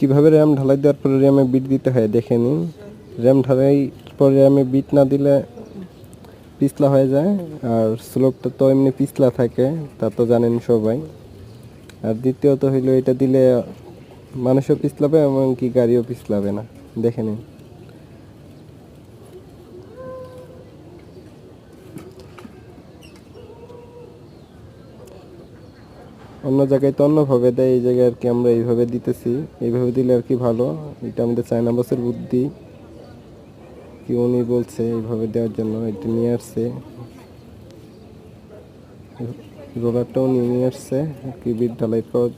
কীভাবে র্যাম ঢালাই দেওয়ার পরে র্যামে বিট দিতে হয় দেখে নিন। র্যাম ঢালাই পরে র্যামে বিট না দিলে পিছলা হয়ে যায়। আর স্লোকটা তো এমনি পিছলা থাকে, তা তো জানেন সবাই। আর দ্বিতীয়ত হইল এটা দিলে মানুষও পিছলাবে এমনকি গাড়িও পিছলাবে না। দেখে নিন। অন্য জায়গায় তো অন্যভাবে দেয়, এই জায়গায় আর কি আমরা এইভাবে দিতেছি, এইভাবে দিলে আর কি ভালো। এটা আমাদের চায়না বাসের বুদ্ধি। কি উনি বলছে এইভাবে দেওয়ার জন্য, এটা নিয়ে আসছে। রোলারটাও নিয়ে নিয়ে আসছে আর কি বিট ঢালাই পর।